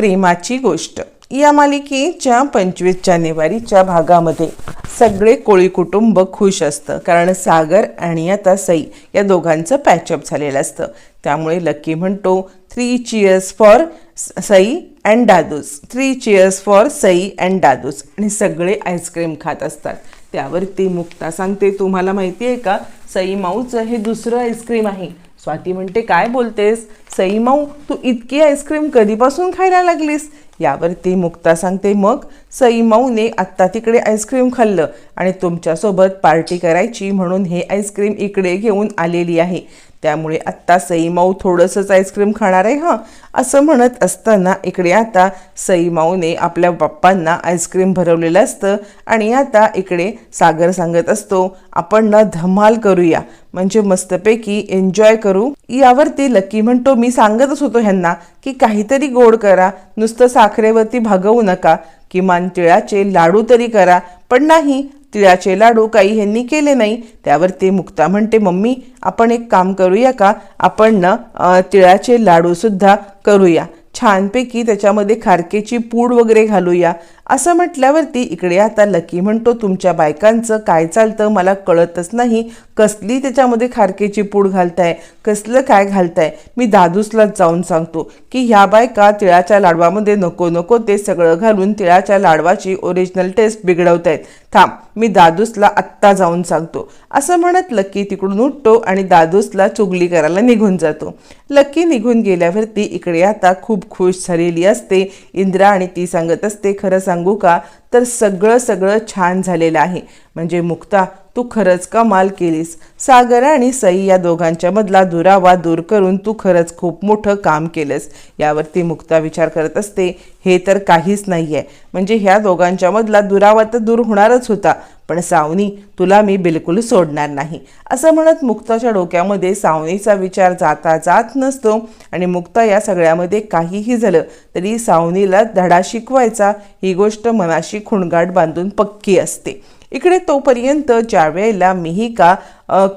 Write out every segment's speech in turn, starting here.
प्रेमाची गोष्ट. या मालिकेच्या पंचवीस जानेवारीच्या भागामध्ये सगळे कोळी कुटुंब खुश असतं. कारण सागर आणि आता सई या दोघांचं पॅचअप झालेलं असतं. त्यामुळे लकी म्हणतो three cheers for Sai and Dadus. Three cheers for Sai and Dadus. आणि सगळे आईस्क्रीम खात असतात. त्यावरती मुक्ता सांगते तुम्हाला माहिती आहे का? सई माऊचं हे दुसरं आईस्क्रीम आहे. स्वाती म्हणते काय बोलतेस? सई माऊ तू इतकी आईस्क्रीम कधीपासून खायला लागलीस? यावरती मुक्ता सांगते मग सई माऊने आत्ता तिकडे आईस्क्रीम खाल्लं आणि तुमच्यासोबत पार्टी करायची म्हणून हे आईस्क्रीम इकडे घेऊन आलेली आहे. त्यामुळे आत्ता सईमाऊ थोडंसंच आईस्क्रीम खाणार आहे हां? असं म्हणत असताना इकडे आता सईमाऊने आपल्या बाप्पांना आईस्क्रीम भरवलेलं असतं आणि आता इकडे सागर सांगत असतो आपण ना धमाल करूया. म्हणजे मस्तपैकी एन्जॉय करू. यावरती लकी म्हणतो मी सांगतच होतो ह्यांना की काहीतरी गोड करा नुसतं साखरेवरती भागवू नका. किमान तिळाचे लाडू तरी करा पण नाही तिळाचे लाडू काही ह्यांनी केले नाही. त्यावरती मुक्ता म्हणते मम्मी आपण एक काम करूया का? आपण ना तिळाचे लाडूसुद्धा करूया. छानपैकी त्याच्यामध्ये खारकेची पूड वगैरे घालूया. असं म्हटल्यावरती इकडे आता लकी म्हणतो तुमच्या बायकांचं काय चालतं मला कळतच नाही. कसली त्याच्यामध्ये खारकेची पूड घालताय? कसलं काय घालताय? मी दादूसलाच जाऊन सांगतो की ह्या बायका तिळाच्या लाडवामध्ये नको नको ते सगळं घालून तिळाच्या लाडवाची ओरिजिनल टेस्ट बिघडवत आहेत थांब मी दादूसला आत्ता जाऊन सांगतो. असं म्हणत लक्की तिकडून उठतो आणि दादूसला चुगली करायला निघून जातो. लक्की निघून गेल्यावरती इकडे आता खूप खुश झालेली असते. इंद्रा आणि ती सांगत असते खरं सांग सांगू का? तर सगळं सगळं छान झालेलं आहे. म्हणजे मुक्ता तू खरंच कमाल केलीस. सागर आणि सई या दोघांच्या मधला दुरावा दूर करून तू खरंच खूप मोठं काम केलंस. यावरती मुक्ता विचार करत असते हे तर काहीच नाही आहे म्हणजे ह्या दोघांच्या मधला दुरावा तर दूर होणारच होता. पण सावनी तुला मी बिलकुल सोडणार नाही. असं म्हणत मुक्ताच्या डोक्यामध्ये सावनीचा विचार जाता जात नसतो आणि मुक्ता या सगळ्यामध्ये काहीही झालं तरी सावनीला धडा शिकवायचा ही गोष्ट मनाशी खुणगाट बांधून पक्की असते. इकडे तोपर्यंत ज्या वेळेला मिहिका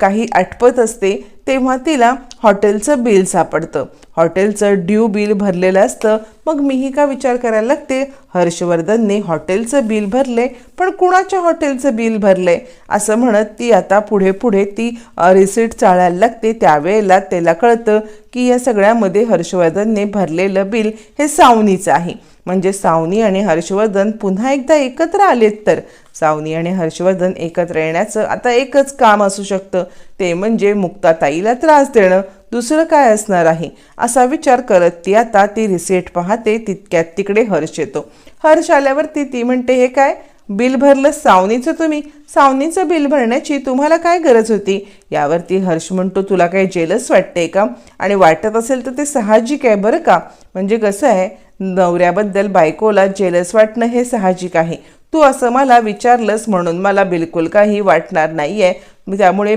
काही आटपत असते तेव्हा तिला हॉटेलचं बिल सापडतं. हॉटेलचं ड्यू बिल भरलेलं असतं. मग मीही का विचार करायला लागते? हर्षवर्धनने हॉटेलचं बिल भरले पण कुणाच्या हॉटेलचं बिल भरले? असं म्हणत ती आता पुढे पुढे ती रिसिट चाळायला लागते. त्यावेळेला त्याला कळतं की या सगळ्यामध्ये हर्षवर्धनने भरलेलं बिल हे सावनीचं आहे. म्हणजे सावनी आणि हर्षवर्धन पुन्हा एकदा एकत्र आलेत तर. सावनी आणि हर्षवर्धन एकत्र येण्याचं आता एकच काम असू शकतं. ते म्हणजे मुक्ताताईला त्रास देणं दुसरं काय असणार आहे? असा विचार करत ती आता ती रिसेट पाहते तितक्यात तिकडे हर्ष येतो. हर्ष आल्यावरती ती म्हणते हे काय? बिल भरलं सावनीचं तुम्ही? सावनीचं बिल भरण्याची तुम्हाला काय गरज होती? यावरती हर्ष म्हणतो तुला काही जेलस वाटते का? आणि वाटत असेल तर ते साहजिक आहे बरं का? म्हणजे कसं आहे नवऱ्याबद्दल बायकोला जेलस वाटणं हे साहजिक आहे. तू असं मला विचारलंस म्हणून मला बिलकुल काही वाटणार नाही आहे त्यामुळे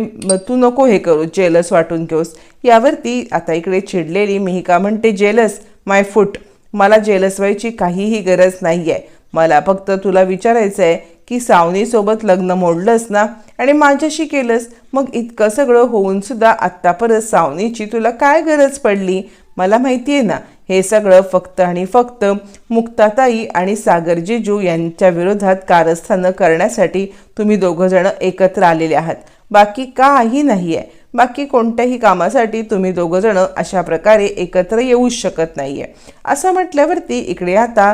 तू नको हे करू जेलस वाटून घेऊस. यावरती आता इकडे चिडलेली मिहिका म्हणते जेलस माय फूट मला जेलस व्हायची काहीही गरज नाही आहे मला फक्त तुला विचारायचं आहे की सावनीसोबत लग्न मोडलंस ना? आणि माझ्याशी केलंस? मग इतकं सगळं होऊन सुद्धा आत्तापर्यंत सावनीची तुला काय गरज पडली? मला माहिती आहे ना हे सगळं फक्त आणि फक्त मुक्ताताई आणि सागर जिजू यांच्या विरोधात कारस्थानं करण्यासाठी तुम्ही दोघंजणं एकत्र आलेले आहात. बाकी काही नाही आहे बाकी कोणत्याही कामासाठी तुम्ही दोघंजणं अशा प्रकारे एकत्र येऊच शकत नाही आहे असं म्हटल्यावरती इकडे आता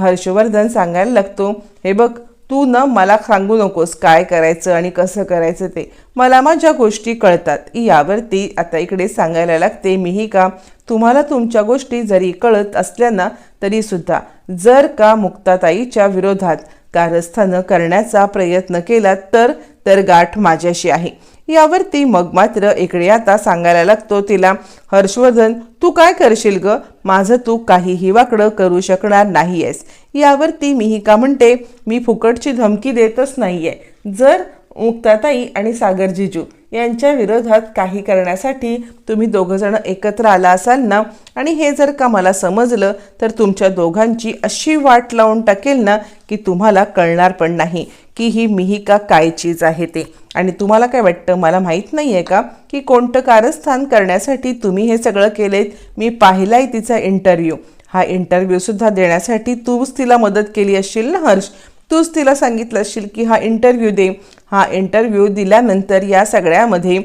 हर्षवर्धन सांगायला लागतो हे बघ तू न मला सांगू नकोस काय करायचं आणि कसं करायचं ते. मला माझ्या गोष्टी कळतात. यावरती आता इकडे सांगायला लागते मीही का? तुम्हाला तुमच्या गोष्टी जरी कळत असल्या ना तरीसुद्धा जर का मुक्ताताईच्या विरोधात कारस्थानं करण्याचा प्रयत्न केला तर तर गाठ माझ्याशी आहे. यावरती मग मात्र इकडे आता सांगायला लागतो तिला हर्षवर्धन तू काय करशील ग? माझं तू काहीही वाकडं करू शकणार नाही आहेस यावरती का म्हणते मी फुकटची धमकी देतच नाही आहे जर मुक्ताताई आणि सागरजीजू यांच्या विरोधात काही करण्यासाठी तुम्ही दोघंजणं एकत्र आला असाल ना आणि हे जर का मला समजलं तर तुमच्या दोघांची अशी वाट लावून टाकेल ना की तुम्हाला कळणार पण नाही. की ही मिहिका काय चीज आहे ते. आणि तुम्हाला काय वाटतं? मला माहीत नाही आहे का की कोणतं कारस्थान करण्यासाठी तुम्ही हे सगळं केलेत? मी पाहिलाय तिचा इंटरव्ह्यू हा इंटरव्ह्यूसुद्धा देण्यासाठी तूच तिला मदत केली असशील ना हर्ष? तूच तिला सांगितलं असशील की हा इंटरव्ह्यू दे. हा इंटरव्ह्यू दिल्यानंतर या सगळ्यामध्ये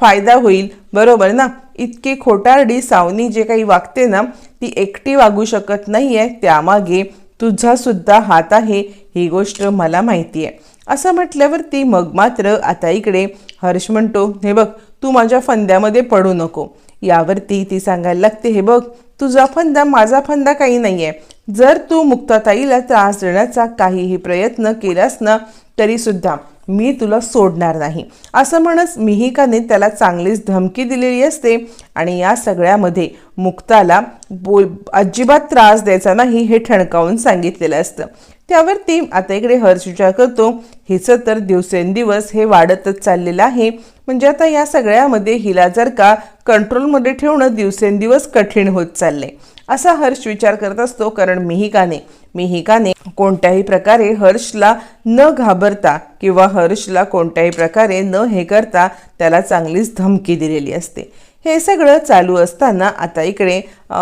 फायदा होईल. बरोबर ना? इतकी खोटारडी सावनी जे काही वागते ना ती एकटी वागू शकत नाही आहे त्यामागे तुझासुद्धा हात आहे ही गोष्ट मला माहिती आहे असं म्हटल्यावरती मग मात्र आता इकडे हर्ष म्हणतो हे बघ तू माझ्या फंद्यामध्ये पडू नको. यावरती ती सांगायला लागते हे बघ तुझा फंदा माझा फंदा काही नाही आहे जर तू मुक्ताताईला त्रास देण्याचा काहीही प्रयत्न केलास ना तरीसुद्धा मी तुला सोडणार नाही. असं म्हणत मिहिकाने त्याला चांगलीच धमकी दिलेली असते आणि या सगळ्यामध्ये मुक्ताला बोल अजिबात त्रास द्यायचा नाही हे ठणकावून सांगितलेलं असतं. त्यावरती आता इकडे हर्ष विचार करतो. हिचं तर दिवसेंदिवस हे वाढतच चाललेलं आहे. म्हणजे आता या सगळ्यामध्ये हिला जर का कंट्रोलमध्ये ठेवणं दिवसेंदिवस कठीण होत चाललंय. असा हर्ष विचार करत असतो कारण मिहिकाने मिहिकाने कोणत्याही प्रकारे हर्षला न घाबरता किंवा हर्षला कोणत्याही प्रकारे न हे करता त्याला चांगलीच धमकी दिलेली असते. हे सगळं चालू असताना आता इकडे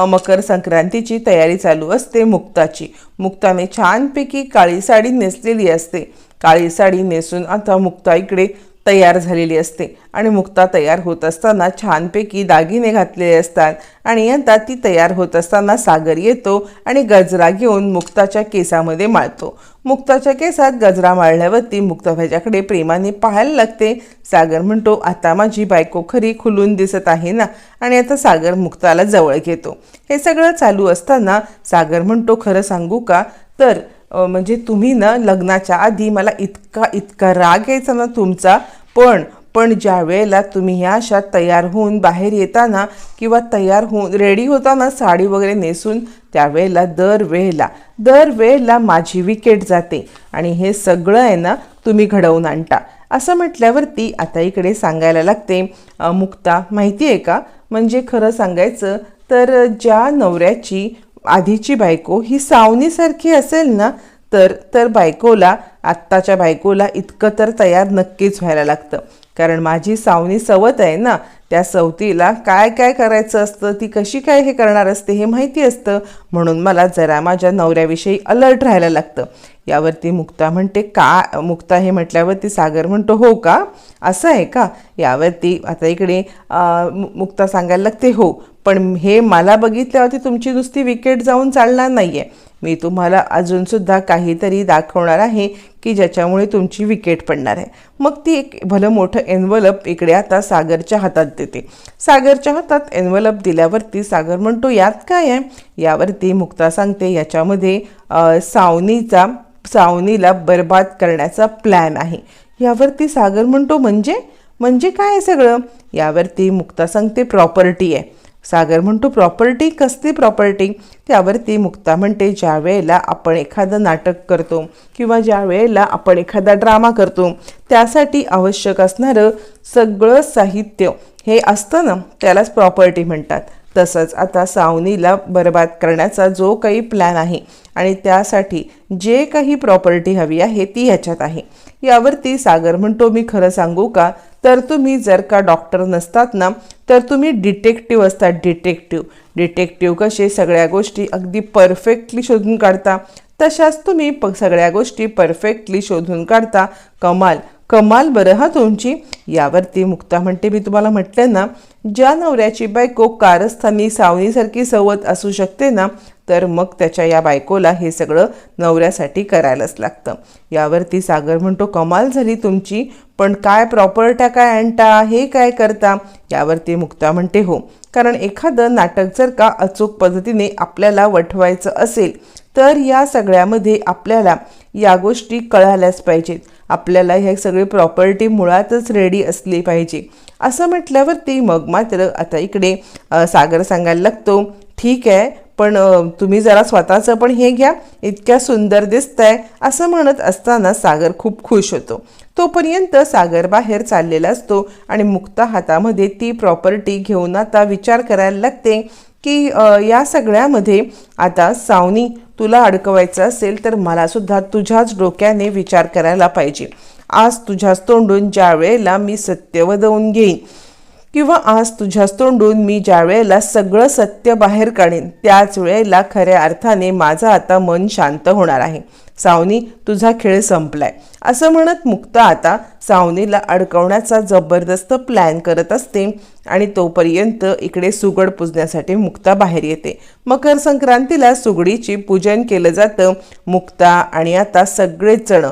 मकर संक्रांतीची तयारी चालू असते मुक्ताची. मुक्ताने छानपैकी काळी साडी नेसलेली असते. काळी साडी नेसून आता मुक्ता इकडे तयार झालेली असते आणि मुक्ता तयार होत असताना छानपैकी दागिने घातलेले असतात आणि आता ती तयार होत असताना सागर येतो आणि गजरा घेऊन मुक्ताच्या केसामध्ये माळतो. मुक्ताच्या केसात गजरा माळल्यावरती मुक्ता प्रेमाने पाहायला लागते. सागर म्हणतो आता माझी बायको खरी खुलून दिसत आहे ना? आणि आता सागर मुक्ताला जवळ घेतो. हे सगळं चालू असताना सागर म्हणतो खरं सांगू का? तर म्हणजे तुम्ही ना लग्नाच्या आधी मला इतका इतका राग यायचा ना तुमचा. पण पण ज्या वेळेला तुम्ही ह्या अशा तयार होऊन बाहेर येताना किंवा तयार होऊन रेडी होताना साडी वगैरे नेसून त्यावेळेला दर वेळेला दर वेळेला माझी विकेट जाते. आणि हे सगळं आहे ना तुम्ही घडवून आणता. असं म्हटल्यावरती आता इकडे सांगायला लागते. मुक्ता माहिती आहे का? म्हणजे खरं सांगायचं तर ज्या नवऱ्याची आधीची बायको ही सावनीसारखी असेल ना तर तर बायकोला आत्ताच्या बायकोला इतकं तर तयार नक्कीच व्हायला लागतं. कारण माझी सावनी सवत आहे ना त्या सवतीला काय काय करायचं असतं ती कशी काय हे करणार असते हे माहिती असतं. म्हणून मला जरा माझ्या नवऱ्याविषयी अलर्ट राहायला लागतं. यावरती मुक्ता म्हणते का मुक्ता हे म्हटल्यावरती सागर म्हणतो हो का? असं आहे का? यावरती आता इकडे मु- मुक्ता सांगायला लागते हो पण हे मला बघितल्यावरती तुमची नुसती विकेट जाऊन चालणार नाही आहे मी तुम्हाला अजूनसुद्धा काहीतरी दाखवणार आहे की ज्याच्यामुळे तुमची विकेट पडणार आहे. मग ती एक भलं मोठं एन्व्हलप इकडे आता सागरच्या हातात देते सागरच्या हातात एन्व्हलप दिल्यावरती सागर म्हणतो यात काय आहे? यावरती मुक्ता सांगते याच्यामध्ये सावनीचा सावनीला बर्बाद करण्याचा प्लॅन आहे. यावरती सागर म्हणतो म्हणजे? म्हणजे काय आहे सगळं? यावरती मुक्ता सांगते प्रॉपर्टी आहे. सागर म्हणतो प्रॉपर्टी कसली प्रॉपर्टी त्यावरती मुक्ता म्हणते ज्या वेळेला आपण एखादं नाटक करतो किंवा ज्या वेळेला आपण एखादा ड्रामा करतो त्यासाठी आवश्यक असणारं सगळं साहित्य हे असतं ना त्यालाच प्रॉपर्टी म्हणतात. तसंच आता सावनीला बरबाद करण्याचा जो काही प्लॅन आहे आणि त्यासाठी जे काही प्रॉपर्टी हवी आहे ती ह्याच्यात आहे. यावरती सागर म्हणतो मी खरं सांगू का? तर तुम्ही जर का डॉक्टर नसतात ना तर तुम्ही डिटेक्टिव्ह असतात डिटेक्टिव्ह डिटेक्टिव्ह कसे सगळ्या गोष्टी अगदी परफेक्टली शोधून काढता? तशाच तुम्ही प सगळ्या गोष्टी परफेक्टली शोधून काढता. कमाल. कमाल बरं हा तुमची. यावरती मुक्ता म्हणते मी तुम्हाला म्हटलं ना ज्या नवऱ्याची बायको कारस्थानी सावनीसारखी सवत असू शकते ना तर मग त्याच्या या बायकोला हे सगळं नवऱ्यासाठी करायलाच लागतं. यावरती सागर म्हणतो कमाल झाली तुमची पण काय प्रॉपर्ट्या काय आणता हे काय करता? यावरती मुक्ता म्हणते हो. कारण एखादं नाटक जर का अचूक पद्धतीने आपल्याला वठवायचं असेल तर या सगळ्यामध्ये आपल्याला या गोष्टी कळाल्याच पाहिजेत. आपल्याला हे सगळी प्रॉपर्टी मुळातच रेडी असली पाहिजे. असं म्हटल्यावरती मग मात्र आता इकडे सागर सांगायला लागतो ठीक आहे पण तुम्ही जरा स्वतःचं पण हे घ्या इतक्या सुंदर दिसत आहे असं म्हणत असताना सागर खूप खुश होतो. तोपर्यंत सागर बाहेर चाललेला असतो आणि मुक्ता हातामध्ये ती प्रॉपर्टी घेऊन आता विचार करायला लागते की या सगळ्यामध्ये आता सावनी तुला अडकवायचं असेल तर मला सुद्धा तुझ्याच डोक्याने विचार करायला पाहिजे. आज तुझ्याच तोंडून ज्या वेळेला मी सत्य वदवून घेईन किंवा आज तुझ्याच तोंडून मी ज्या वेळेला सगळं सत्य बाहेर काढेन त्याच वेळेला खऱ्या अर्थाने माझं आता मन शांत होणार आहे. सावनी तुझा खेळ संपलाय. असं म्हणत मुक्ता आता सावनीला अडकवण्याचा जबरदस्त प्लॅन करत असते आणि तोपर्यंत इकडे सुगड पुजण्यासाठी मुक्ता बाहेर येते. मकर संक्रांतीला सुगडीची पूजन केलं जातं. मुक्ता आणि आता सगळेच जण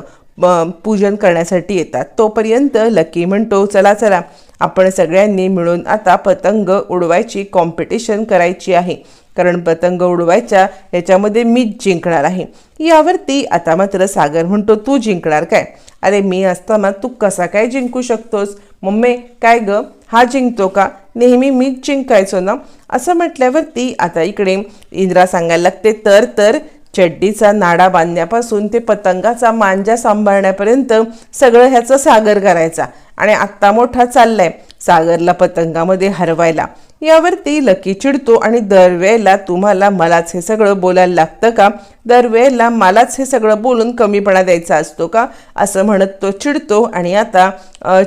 पूजन करण्यासाठी येतात. तोपर्यंत लकी म्हणतो चला चला आपण सगळ्यांनी मिळून आता पतंग उडवायची कॉम्पिटिशन करायची आहे. कारण पतंग उडवायच्या याच्यामध्ये मीच जिंकणार आहे. यावरती आता मात्र सागर म्हणतो तू जिंकणार काय? अरे मी असताना तू कसा काय जिंकू शकतोस? मम्मी काय ग? हा जिंकतो का? नेहमी मीच जिंकायचो ना? असं म्हटल्यावरती आता इकडे इंद्रा सांगायला लागते तर तर चड्डीचा नाडा बांधण्यापासून ते पतंगाचा मांजा सांभाळण्यापर्यंत सगळं ह्याचं सागर करायचा. आणि आत्ता मोठा चाललाय सागरला पतंगामध्ये हरवायला. यावरती लकी चिडतो आणि दरवेळेला तुम्हाला मलाच हे सगळं बोलायला लागतं का? दरवेळेला मलाच हे सगळं बोलून कमीपणा द्यायचा असतो का? असं म्हणत तो चिडतो आणि आता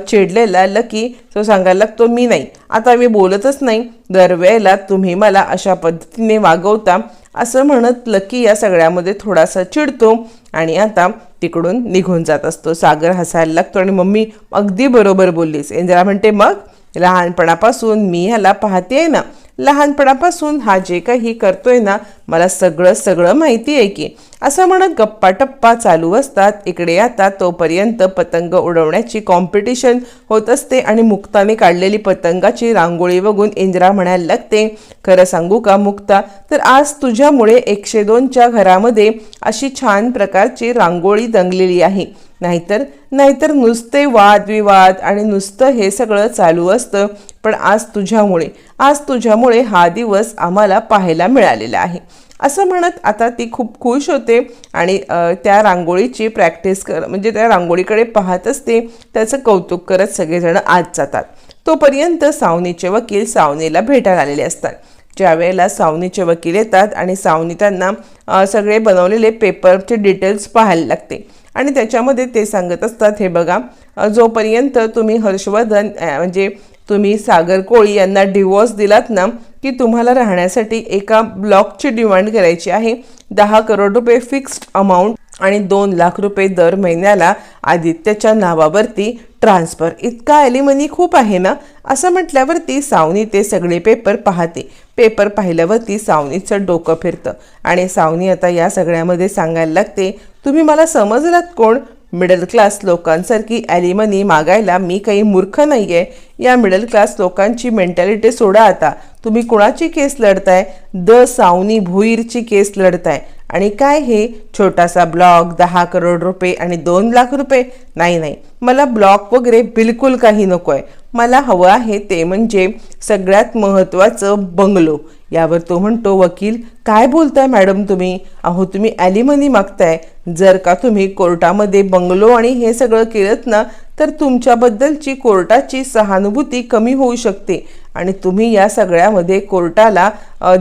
चिडलेला लकी तो सांगायला लागतो मी नाही. आता मी बोलतच नाही. दरवेळेला तुम्ही मला अशा पद्धतीने वागवता असं म्हणत लकी या सगळ्यामध्ये थोडासा चिडतो आणि आता तिकडून निघून जात असतो. सागर हसायला लागतो आणि मम्मी अगदी बरोबर बोललीस. इंदिरा म्हणते मग लहानपणापासून मी ह्याला पाहते ना लहानपणापासून हा जे काही करतोय ना मला सगळं सगळं माहिती आहे की असं म्हणत गप्पा टप्पा चालू असतात. इकडे आता तोपर्यंत पतंग उडवण्याची कॉम्पिटिशन होत असते आणि मुक्ताने काढलेली पतंगाची रांगोळी बघून इंदिरा म्हणायला लागते खरं सांगू का मुक्ता? तर आज तुझ्यामुळे एकशे दोनच्या घरामध्ये अशी छान प्रकारची रांगोळी दंगलेली आहे. नाहीतर नाहीतर नुसते वादविवाद आणि नुसतं हे सगळं चालू असतं. पण आज तुझ्यामुळे आज तुझ्यामुळे हा दिवस आम्हाला पाहायला मिळालेला आहे. असं म्हणत आता ती खूप खुश होते आणि त्या रांगोळीची प्रॅक्टिस कर म्हणजे त्या रांगोळीकडे पाहत असते त्याचं कौतुक करत सगळेजण आत जातात. तोपर्यंत सावनीचे वकील सावनीला भेटायला आलेले असतात. ज्यावेळेला सावनीचे वकील येतात आणि सावनी त्यांना सगळे बनवलेले पेपरचे डिटेल्स पाहायला लागते आणि त्याच्यामध्ये ते सांगत असतात हे बघा जोपर्यंत तुम्ही हर्षवर्धन म्हणजे तुम्ही सागर कोळी यांना डिवोर्स दिलात ना की तुम्हाला राहण्यासाठी एका ब्लॉकची डिमांड करायची आहे. दहा करोड रुपये फिक्स्ड अमाऊंट आणि दोन लाख रुपये दर महिन्याला आदित्यच्या नावावरती ट्रान्सफर इतका ॲलिमनी खूप आहे ना? असं म्हटल्यावरती सावनी ते सगळे पेपर पाहते. पेपर पाहिल्यावरती सावनीचं डोकं फिरतं. आणि सावनी आता या सगळ्यामध्ये सांगायला लागते तुम्ही मला समजलात कोण? मिडल क्लास लोकांसारखी ॲलिमनी मागायला मी काही मूर्ख नाही आहे या मिडल क्लास लोकांची मेंटॅलिटी सोडा आता. तुम्ही कुणाची केस लढताय? द सावनी भुईरची केस लढताय. आणि काय हे? छोटासा ब्लॉक दहा करोड रुपये आणि दोन लाख रुपये? नाही नाही. मला ब्लॉक वगैरे बिलकुल काही नको आहे मला हवं आहे ते म्हणजे सगळ्यात महत्त्वाचं बंगलो यावर तो म्हणतो वकील काय बोलताय मॅडम तुम्ही? अहो तुम्ही ॲलिमनी मागताय. जर का तुम्ही कोर्टामध्ये बंगलो आणि हे सगळं केलं ना तर तुमच्याबद्दलची कोर्टाची सहानुभूती कमी होऊ शकते. आणि तुम्ही या सगळ्यामध्ये कोर्टाला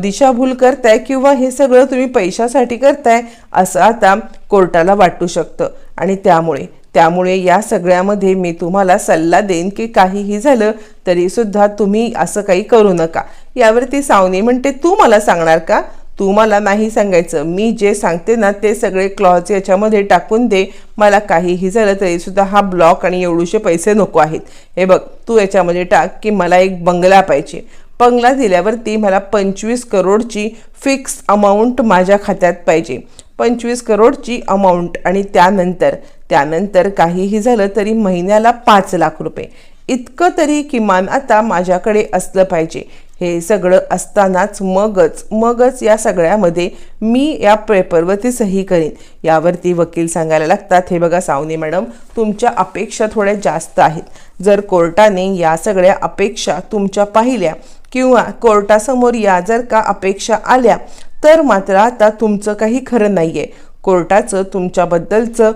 दिशाभूल करताय किंवा हे सगळं तुम्ही पैशासाठी करताय असं आता कोर्टाला वाटू शकतं. आणि त्यामुळे त्यामुळे या सगळ्यामध्ये मी तुम्हाला सल्ला देईन की काहीही झालं तरी सुद्धा तुम्ही असं काही करू नका. यावरती सावनी म्हणते तू मला सांगणार का? तू मला नाही सांगायचं. मी जे सांगते ना ते सगळे क्लॉज याच्यामध्ये टाकून दे. मला काहीही झालं तरीसुद्धा हा ब्लॉक आणि एवढूशे पैसे नको आहेत. हे बघ तू याच्यामध्ये टाक की मला एक बंगला पाहिजे. बंगला दिल्यावरती मला पंचवीस करोडची फिक्स अमाऊंट माझ्या खात्यात पाहिजे. पंचवीस करोडची अमाऊंट आणि त्यानंतर त्यानंतर काहीही झालं तरी महिन्याला पाच लाख रुपये. इतकं तरी किमान आता माझ्याकडे असलं पाहिजे. हे सगळं असतानाच मगच मगच या सगळ्यामध्ये मी या पेपरवरती सही करीन. यावरती वकील सांगायला लागतात हे बघा सावनी मॅडम तुमच्या अपेक्षा थोड्या जास्त आहेत. जर कोर्टाने या सगळ्या अपेक्षा तुमच्या पाहिल्या किंवा कोर्टासमोर या जर का अपेक्षा आल्या तर मात्र आता तुमचं काही खरं नाही आहे कोर्टाचं तुमच्याबद्दलचं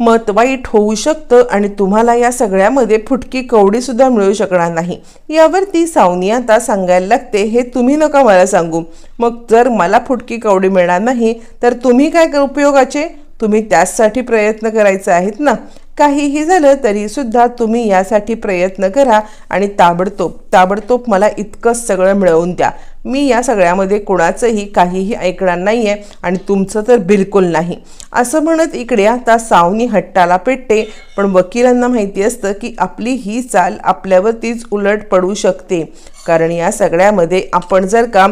मत वाईट होऊ शकतं आणि तुम्हाला या सगळ्यामध्ये फुटकी कवडीसुद्धा मिळू शकणार नाही. यावरती सावनी आता सांगायला लागते हे तुम्ही नका मला सांगू. मग जर मला फुटकी कवडी मिळणार नाही तर तुम्ही काय कर- उपयोगाचे? तुम्ही त्याचसाठी प्रयत्न करायचे आहेत ना. काहीही झालं तरीसुद्धा तुम्ही यासाठी प्रयत्न करा आणि ताबडतोब ताबडतोब मला इतकंच सगळं मिळवून द्या. मी या सगळ्यामध्ये कोणाचंही काहीही ऐकणार नाही आहे आणि तुमचं तर बिलकुल नाही. असं म्हणत इकडे आता सावनी हट्टाला पेटते पण वकिलांना माहिती असतं की आपली ही चाल आपल्यावरतीच उलट पडू शकते. कारण या सगळ्यामध्ये आपण जर का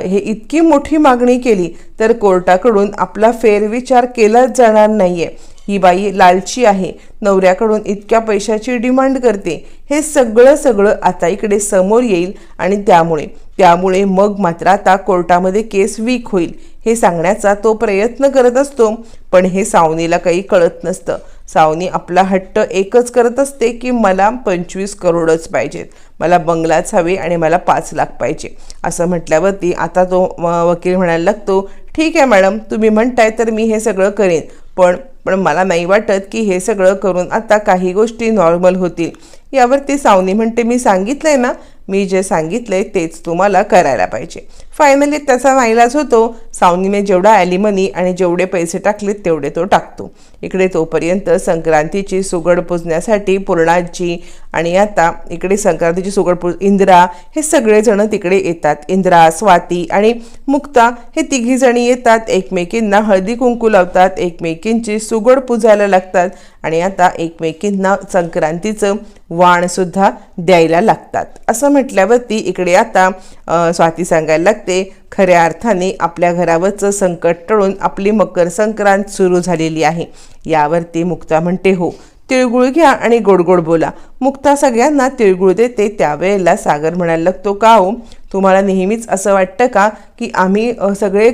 हे इतकी मोठी मागणी केली तर कोर्टाकडून आपला फेरविचार केलाच जाणार नाही आहे ही बाई लालची आहे. नवऱ्याकडून इतक्या पैशाची डिमांड करते. हे सगळं सगळं आता इकडे समोर येईल आणि त्यामुळे. त्यामुळे मग मात्र आता कोर्टामध्ये केस वीक होईल. हे सांगण्याचा तो प्रयत्न करत असतो. पण हे सावनीला काही कळत नसतं. सावनी आपला हट्ट एकच करत असते की मला पंचवीस करोडच पाहिजेत. मला बंगलाच हवे आणि मला पाच लाख पाहिजे. असं म्हटल्यावरती आता तो वकील म्हणायला लागतो ठीक आहे मॅडम तुम्ही म्हणताय तर मी हे सगळं करेन. पण पण मला नाही वाटत की हे सगळं करून आता काही गोष्टी नॉर्मल होतील. यावरती सावनी म्हणते मी सांगितलं आहे ना मी जे सांगितलं आहे तेच तुम्हाला करायला पाहिजे. फायनली त्याचा नाईलाज होतो सावनीने जेवढा ॲलिमनी आणि जेवढे पैसे टाकलेत तेवढे तो टाकतो. इकडे तोपर्यंत संक्रांतीची सुगड पुजण्यासाठी पूर्णाजी आणि आता इकडे संक्रांतीची सुगड पूज इंद्रा हे सगळेजण तिकडे येतात. इंद्रा स्वाती आणि मुक्ता हे तिघीजणी येतात. एकमेकींना हळदी कुंकू लावतात. एकमेकींची सुगड पुजायला लागतात आणि आता एकमेकींना संक्रांतीचं वाणसुद्धा द्यायला लागतात. असं म्हटल्यावरती इकडे आता स्वाती सांगायला लागते खऱ्या अर्थाने आपल्या घरावरचं संकट टळून आपली मकर संक्रांत सुरू झालेली आहे. यावरती मुक्ता म्हणते हो तिळगुळ घ्या आणि गोडगोड बोला. मुक्ता सगळ्यांना तिळगुळ देते त्यावेळेला सागर म्हणायला लागतो का हो? तुम्हाला नेहमीच असं वाटतं का की आम्ही सगळे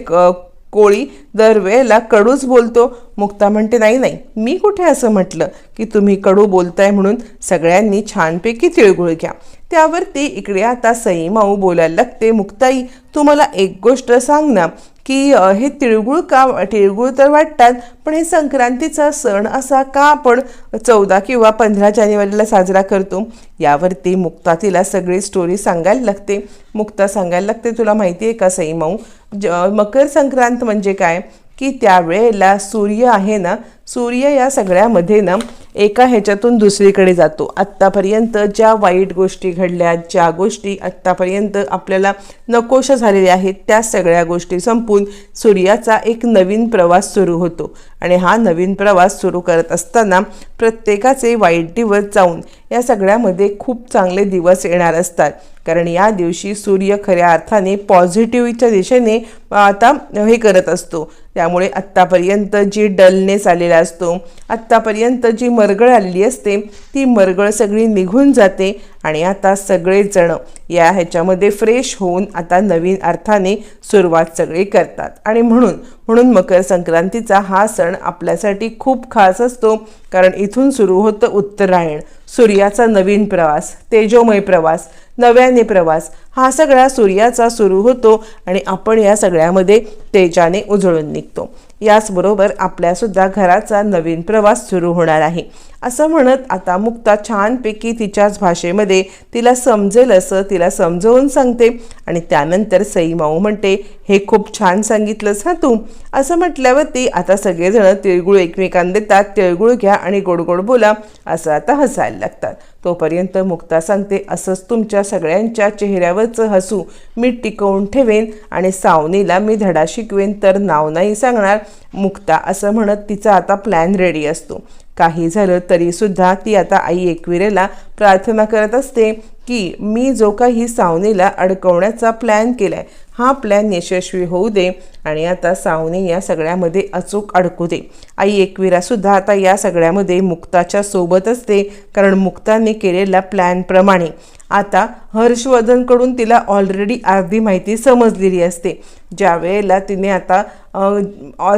कोळी दरवेळेला कडूच बोलतो? मुक्ता म्हणते नाही नाही मी कुठे असं म्हटलं की तुम्ही कडू बोलताय म्हणून सगळ्यांनी छानपैकी तिळगुळ घ्या. त्यावरती इकडे आता सईमाऊ बोलायला लागते. मुक्ताई तू मला एक गोष्ट सांग ना की हे तिळगुळ का तिळगुळ तर वाटतात पण हे संक्रांतीचा सण असा का आपण चौदा किंवा पंधरा जानेवारीला साजरा करतो? यावरती मुक्ता तिला सगळी स्टोरी सांगायला लागते. मुक्ता सांगायला लागते तुला माहिती आहे का सईमाऊ ज मकर संक्रांत म्हणजे काय? की त्यावेळेला सूर्य आहे ना सूर्य या सगळ्यामध्ये ना एका ह्याच्यातून दुसरीकडे जातो. आत्तापर्यंत ज्या वाईट गोष्टी घडल्या ज्या गोष्टी आत्तापर्यंत आपल्याला नकोशा झालेल्या आहेत त्या सगळ्या गोष्टी संपून सूर्याचा एक नवीन प्रवास सुरू होतो. आणि हा नवीन प्रवास सुरू करत असताना प्रत्येकाचे वाईट दिवस जाऊन या सगळ्यामध्ये खूप चांगले दिवस येणार असतात. कारण या दिवशी सूर्य खऱ्या अर्थाने पॉझिटिव्हच्या दिशेने आता हे करत असतो. त्यामुळे आत्तापर्यंत जी डलनेस आलेला असतो आत्तापर्यंत जी मरगळ आलेली असते ती मरगळ सगळी निघून जाते आणि आता सगळेजण या ह्याच्यामध्ये फ्रेश होऊन आता नवीन अर्थाने सुरुवात सगळी करतात. आणि म्हणून म्हणून मकर संक्रांतीचा हा सण आपल्यासाठी खूप खास असतो कारण इथून सुरू होतं उत्तरायण. सूर्याचा नवीन प्रवास तेजोमय प्रवास नव्याने प्रवास. हा सगळा सूर्याचा सुरू होतो आणि आपण या सगळ्यामध्ये तेजाने उजळून निघतो. याचबरोबर आपल्यासुद्धा घराचा नवीन प्रवास सुरू होणार आहे. असं म्हणत आता मुक्ता छानपैकी तिच्याच भाषेमध्ये तिला समजेल असं तिला समजवून सांगते आणि त्यानंतर सई माऊ म्हणते हे खूप छान सांगितलंस हा तू. असं म्हटल्यावरती आता सगळेजण तिळगुळ एकमेकांना देतात तिळगुळ घ्या आणि गोड गोड बोला. असं आता हसायला लागतात. तोपर्यंत मुक्ता सांगते असंच तुमच्या सगळ्यांच्या चेहऱ्यावरचं हसू मी टिकवून ठेवेन आणि सावनीला मी धडा शिकवेन तर नाव नाही सांगणार मुक्ता असं म्हणत तिचा आता प्लॅन रेडी असतो. काही झालं तरीसुद्धा ती आता आई एकविरेला प्रार्थना करत असते की मी जो काही सावनीला अडकवण्याचा प्लॅन केला आहे हा प्लॅन यशस्वी होऊ दे आणि आता सावनी या सगळ्यामध्ये अचूक अडकू दे. आई एकविरासुद्धा आता या सगळ्यामध्ये मुक्ताच्या सोबत असते कारण मुक्ताने केलेल्या प्लॅनप्रमाणे आता हर्षवर्धनकडून तिला ऑलरेडी अर्धी माहिती समजलेली असते. ज्या वेळेला तिने आता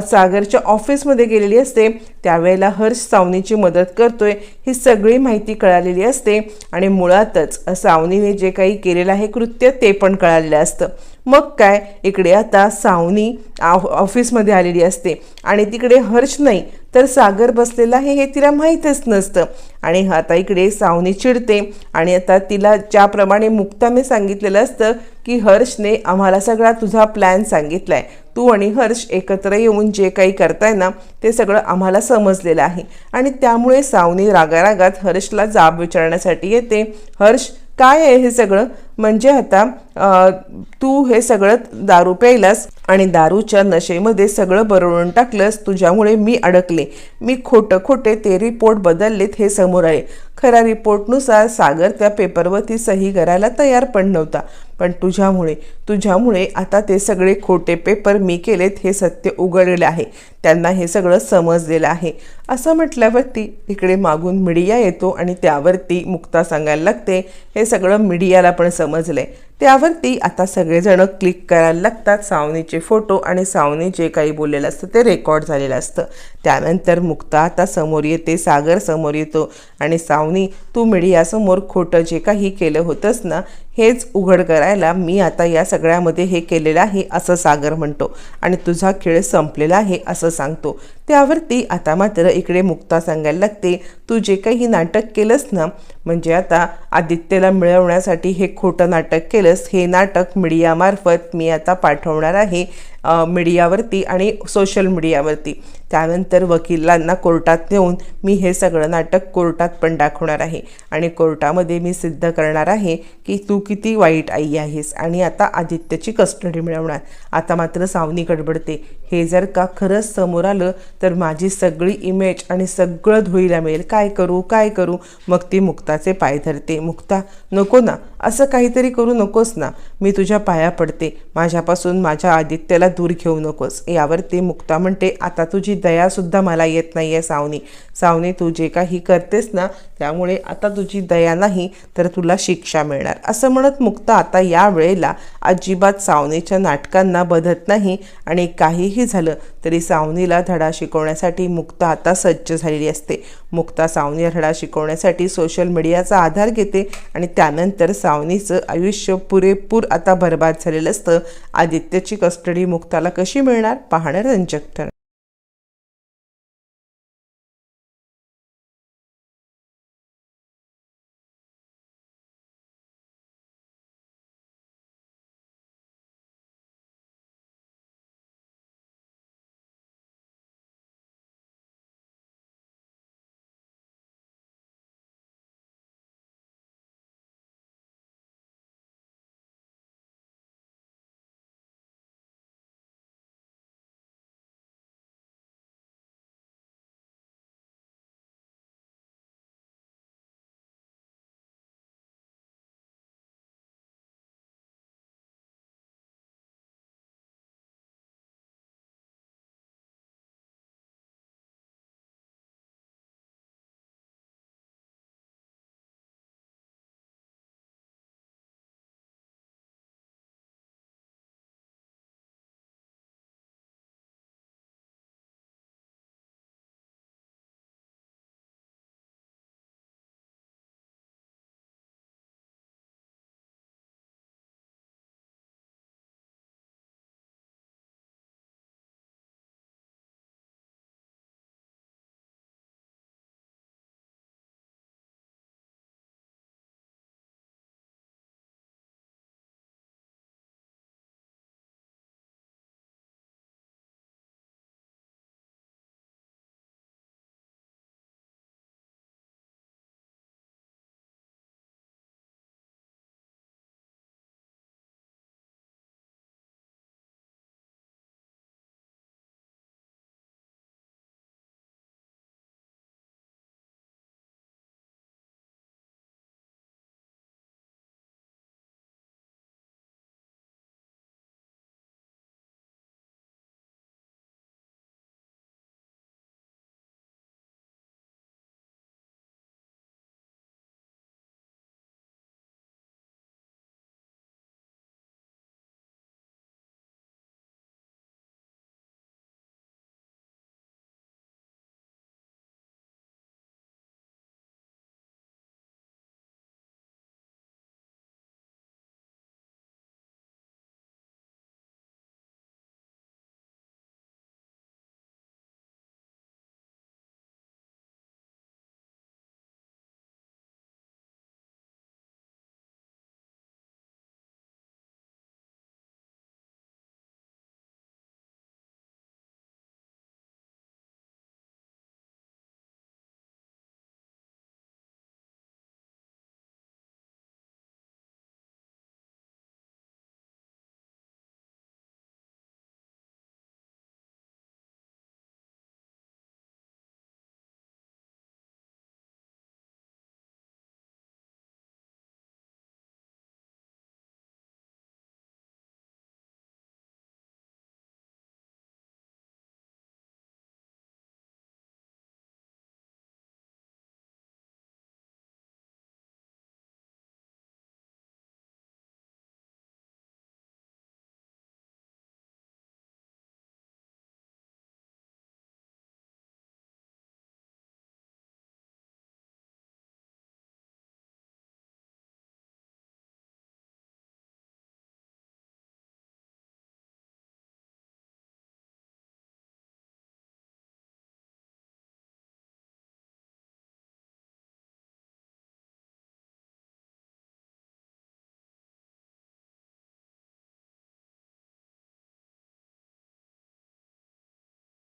सागरच्या ऑफिसमध्ये गेलेली असते त्यावेळेला हर्ष सावनीची मदत करतोय ही सगळी माहिती कळालेली असते. आणि मुळातच सावनीने जे काही केलेलं आहे कृत्य ते पण कळालेलं असतं. मग काय? इकडे आता सावनी ऑफिसमध्ये आलेली असते. आणि तिकडे हर्ष नाही तर सागर बसलेला आहे हे तिला माहीतच नसतं. आणि आता इकडे सावनी चिडते. आणि आता तिला ज्याप्रमाणे मुक्ताने सांगितलेलं असतं की हर्षने आम्हाला सगळा तुझा प्लॅन सांगितला आहे तू आणि हर्ष एकत्र येऊन जे काही करताय ना ते सगळं आम्हाला समजलेलं आहे. आणि त्यामुळे सावनी रागारागात हर्षला जाब विचारण्यासाठी येते. हर्ष काय आहे हे सगळं? म्हणजे आता तू हे सगळं दारू प्यायलास आणि दारूच्या नशेमध्ये सगळं बरवून टाकलंस तुझ्यामुळे मी अडकले. मी खोटं खोटे ते रिपोर्ट बदललेत हे समोर आहे. खऱ्या रिपोर्टनुसार सागर त्या पेपरवरती सही करायला तयार पण नव्हता. पण तुझ्यामुळे तुझ्यामुळे आता ते सगळे खोटे पेपर मी केलेत हे सत्य उघडलेलं आहे. त्यांना हे सगळं समजलेलं आहे. असं म्हटल्यावरती इकडे मागून मीडिया येतो आणि त्यावरती मुक्ता सांगायला लागते. हे सगळं मीडियाला पण समजलं आहे त्यावरती आता सगळेजणं क्लिक करायला लागतात. सावनीचे फोटो आणि सावनी जे काही बोललेलं असतं ते रेकॉर्ड झालेलं असतं. त्यानंतर मुक्ता आता समोर येते सागर समोर येतो आणि सावनी तू मीडियासमोर खोटं जे काही केलं होतंस ना हेच उघड करायला मी आता या सगळ्यामध्ये हे केलेलं आहे असं सागर म्हणतो. आणि तुझा खेळ संपलेला आहे असं सांगतो. त्यावरती आता मात्र इकडे मुक्ता सांगायला लागते तू जे काही नाटक केलंस ना म्हणजे आता आदित्यला मिळवण्यासाठी हे खोटं नाटक केलंस हे नाटक मीडियामार्फत मी आता पाठवणार आहे मीडियावरती आणि सोशल मीडियावरती. त्यानंतर वकिलांना कोर्टात नेऊन मी हे सगळं नाटक कोर्टात पण दाखवणार आहे. आणि कोर्टामध्ये मी सिद्ध करणार आहे की तू किती वाईट आई आहेस आणि आता आदित्यची कस्टडी मिळवणार. आता मात्र सावनी गडबडते. हे जर का खरंच समोर आलं तर माझी सगळी इमेज आणि सगळं धुईला मिळेल. काय करू काय करू? मग ती मुक्ताचे पाय धरते. मुक्ता नको ना. असं काहीतरी करू नकोस ना. मी तुझ्या पाया पडते. माझ्यापासून माझ्या आदित्यला दूर घेऊ नकोस. यावरती मुक्ता म्हणते आता तुझी दयासुद्धा मला येत नाही आहे सावनी. सावनी तू जे काही करतेस ना त्यामुळे आता तुझी दया नाही तर तुला शिक्षा मिळणार. असं म्हणत मुक्ता आता या वेळेला अजिबात सावनीच्या नाटकांना बधत नाही आणि काहीही झालं तरी सावनीला धडा शिकवण्यासाठी मुक्ता आता सज्ज झालेली असते. मुक्ता सावनी धडा शिकवण्यासाठी सोशल मीडियाचा आधार घेते आणि त्यानंतर सावनीचं आयुष्य पुरेपूर आता बरबाद झालेलं असतं. आदित्यची कस्टडी मुक्ताला कशी मिळणार? पाहणं रंजक ठरणार